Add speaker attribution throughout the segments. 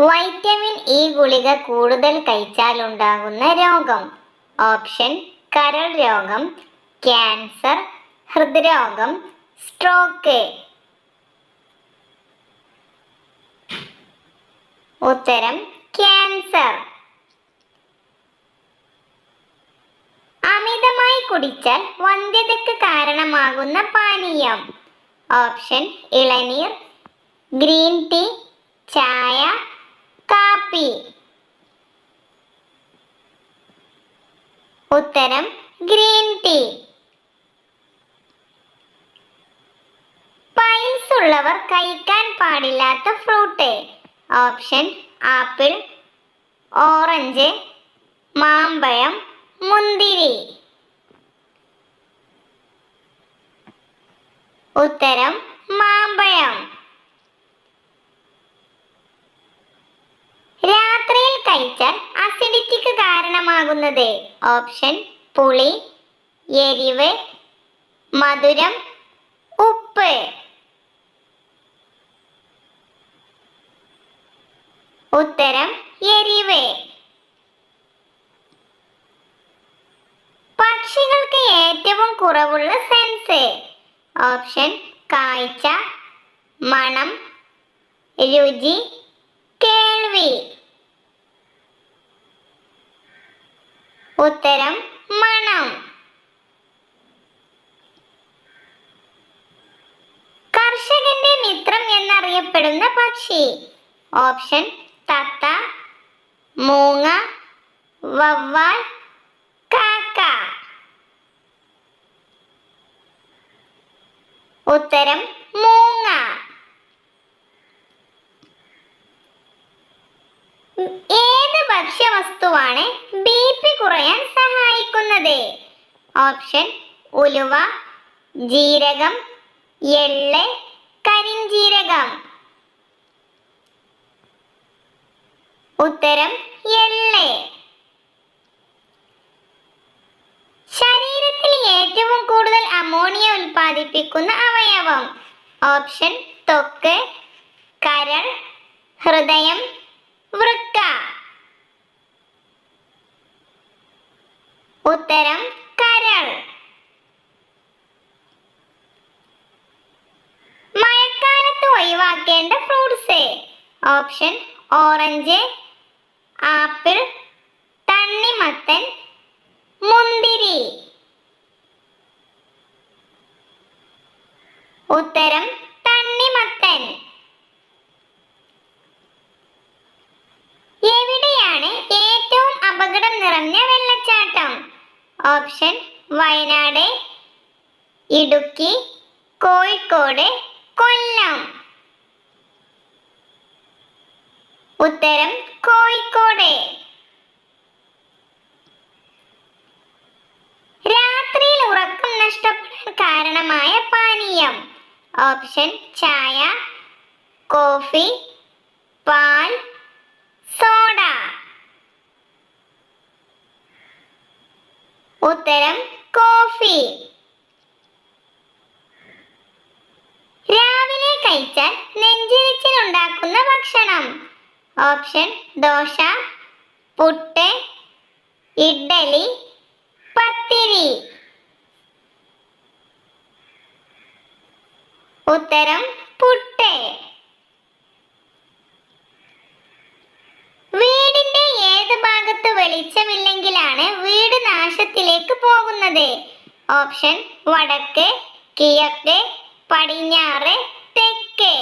Speaker 1: Vitamin E ഗുളിക കൂടുതൽ കഴിച്ചാൽ ഉണ്ടാകുന്ന രോഗം. ഓപ്ഷൻ കരൾ രോഗം ക്യാൻസർ ഹൃദ്രോഗം സ്ട്രോക്ക്. ഉത്തരം ക്യാൻസർ. അമിതമായി കുടിച്ചാൽ വന്ധ്യതയ്ക്ക് കാരണമാകുന്ന പാനീയം. ഓപ്ഷൻ ഇളനീർ ഗ്രീൻ ടീ ചായ കാപ്പി. ഉത്തരം ഗ്രീൻ ടീ. പൈൻസ് ഉള്ളവർ കഴിക്കാൻ പാടില്ലാത്ത ഫ്രൂട്ട്. ഓപ്ഷൻ ആപ്പിൾ ഓറഞ്ച് മാമ്പഴം മുന്തിരി. ഉത്തരം മാമ്പഴം. രാത്രിയിൽ കഴിച്ചാൽ അസിഡിറ്റിക്ക് കാരണമാകുന്നത് ഓപ്ഷൻ പുളി എരിവ് മധുരം ഉപ്പ്. ഉത്തരം എരിവ്. പക്ഷികൾക്ക് ഏറ്റവും കുറവുള്ള സെൻസ് ഓപ്ഷൻ കാഴ്ച മണം രുചി കേൾവി. ഉത്തരം മണം. കർഷകന്റെ മിത്രം എന്നറിയപ്പെടുന്ന പക്ഷി. ഓപ്ഷൻ തത്ത മൂങ്ങ വവ്വാൽ കാക്ക. ഉത്തരം മൂങ്ങ. ഓപ്ഷൻ ഉലുവ ജീരകം എള്ള് കരിഞ്ജീരകം ഉത്തരം എള്ള്. ശരീരത്തിൽ ഏറ്റവും കൂടുതൽ അമോണിയ ഉൽപ്പാദിപ്പിക്കുന്ന അവയവം. ഓപ്ഷൻ തൊക്ക് കരൾ ഹൃദയം വൃക്ക. ഉത്തരം ഓപ്ഷൻ ഓറഞ്ച് ആപ്പിൾ തണ്ണിമത്തൻ മുന്തിരി. ഉത്തരം തണ്ണിമത്തൻ. എവിടെയാണ് ഏറ്റവും അപകടം നിറഞ്ഞ വെള്ളച്ചാട്ടം? ഓപ്ഷൻ വയനാട് ഇടുക്കി കോഴിക്കോട് കൊല്ലം. ഉത്തരം കോഴിക്കോട്. രാത്രിയിൽ ഉറക്കം നഷ്ടപ്പെടാൻ കാരണമായ പാനീയം. ഓപ്ഷൻ ചായ കോഫി പാൽ സോഡ. ഉത്തരം കോഫി. രാവിലെ കഴിച്ചാൽ നെഞ്ചിരിച്ചിലുണ്ടാക്കുന്ന ഭക്ഷണം. ഓപ്ഷൻ ദോശ പുട്ട് ഇഡ്ഡലി പത്തിരി. ഉത്തരം പുട്ട്. വീടിന്റെ ഏത് ഭാഗത്ത് വെളിച്ചമില്ലെങ്കിലാണ് വീട് നാശത്തിലേക്ക് പോകുന്നത്? ഓപ്ഷൻ വടക്ക് കിഴക്ക് പടിഞ്ഞാറ് തെക്ക്.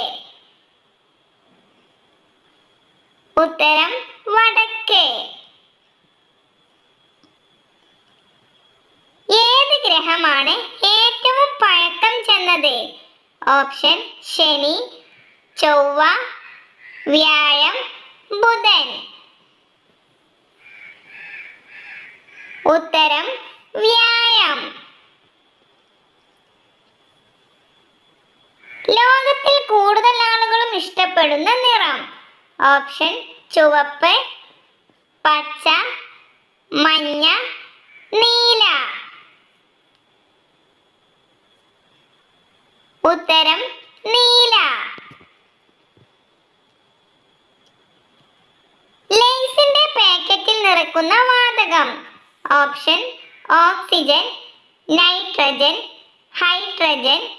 Speaker 1: ഉത്തരം വടക്കേ. ഏത് ഗ്രഹമാണ് ഏറ്റവും പഴക്കം ചെന്നത്? ഓപ്ഷൻ ശനി ചൊവ്വ വ്യാഴം ബുധൻ. ഉത്തരം വ്യാഴം. ലോകത്തിൽ കൂടുതൽ ആളുകളും ഇഷ്ടപ്പെടുന്ന നിറം. ഓപ്ഷൻ ചുവപ്പ് പച്ച മഞ്ഞ നീല. ഉത്തരം നീല. ലേസിന്റെ പാക്കറ്റിൽ നിറക്കുന്ന വാതകം. Option oxygen nitrogen hydrogen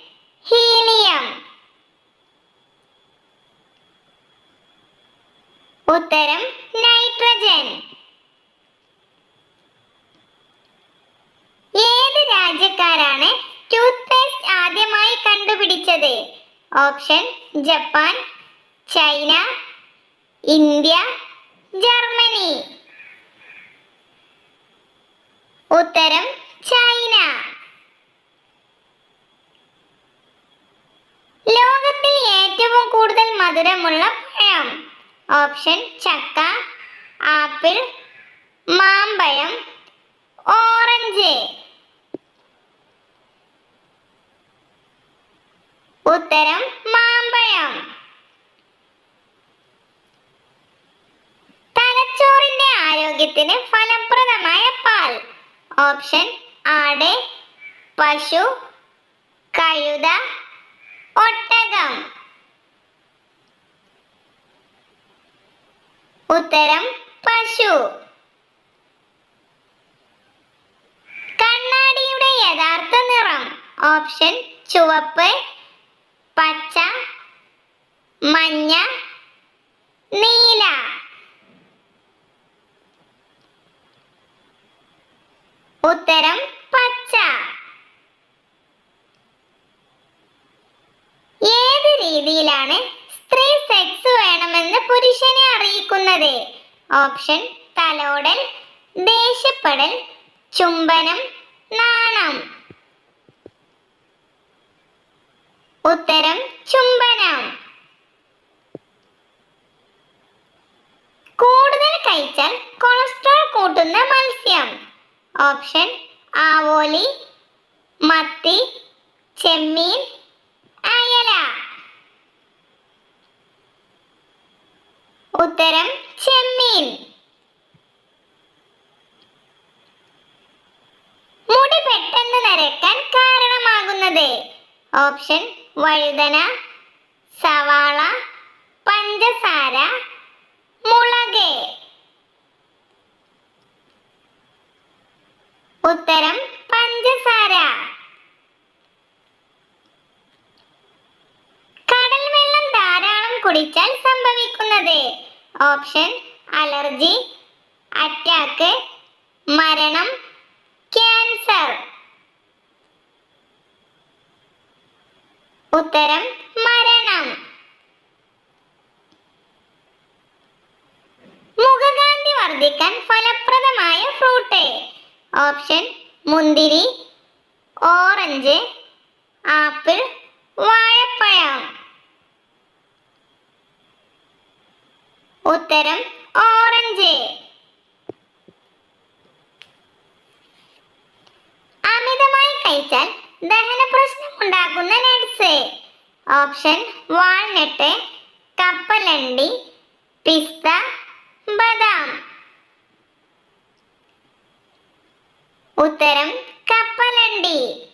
Speaker 1: helium. ഉത്തരം നൈട്രജൻ. ഏത് രാജ്യക്കാരാണ് ടൂത്ത് പേസ്റ്റ് ആദ്യമായി കണ്ടുപിടിച്ചത്? Option Japan China India Germany. ഉത്തരം ചൈന. ലോകത്തിൽ ഏറ്റവും കൂടുതൽ മധുരമുള്ള പഴം ഓപ്ഷൻ ചക്ക ആപ്പിൾ മാമ്പഴം ഓറഞ്ച്. ഉത്തരം മാമ്പഴം. തലച്ചോറിന്റെ ആരോഗ്യത്തിന് ഫലപ്രദമായ പാൽ. ഓപ്ഷൻ ആട് പശു കഴുത ഒട്ടകം. ഉത്തരം പശു. കണ്ണാടിയുടെ യഥാർത്ഥ നിറം. ഓപ്ഷൻ ചുവപ്പ് പച്ച മഞ്ഞ നീല. ഉത്തരം പച്ച. ഏത് രീതിയിലാണ് സെക്സ് വേണമെന്ന് പുരുഷനെ അറിയിക്കുന്നത്. ഓപ്ഷൻ തലോടൽ ദേഷ്യപ്പെടൽ ചുംബനം നാണം. ഉത്തരം ചുംബനം കൂടുതൽ കഴിച്ചാൽ കൊളസ്ട്രോൾ കൂട്ടുന്ന മത്സ്യം ഓപ്ഷൻ ആവോലി മത്തി ചെമ്മീൻ അയല ഉത്തരം ചെമ്മീൻ. മുടി പെട്ടെന്ന് നരക്കാൻ കാരണമാകുന്നത്. ഓപ്ഷൻ വഴുതന സവാള പഞ്ചസാര മുളക്. ഉത്തരം പഞ്ചസാര. കടൽ വെള്ളം ധാരാളം കുടിച്ചാൽ സംഭവിക്കുന്നത് ഓപ്ഷൻ അലർജി അറ്റാക്ക് മരണം ക്യാൻസർ. ഉത്തരം മരണം. മുഖകാന്തി വർദ്ധിക്കാൻ ഫലപ്രദമായ ഫ്രൂട്ട് ഓപ്ഷൻ മുന്തിരി ഓറഞ്ച് ആപ്പിൾ ഉത്തരം ഓറഞ്ച്. അമിതമായി കഴിച്ചാൽ ദഹന പ്രശ്നം ഉണ്ടാക്കുന്ന നട്സ് ഓപ്ഷൻ വാൾനട്ട് കപ്പലണ്ടി പിസ്ത ബദാം. ഉത്തരം കപ്പലണ്ടി.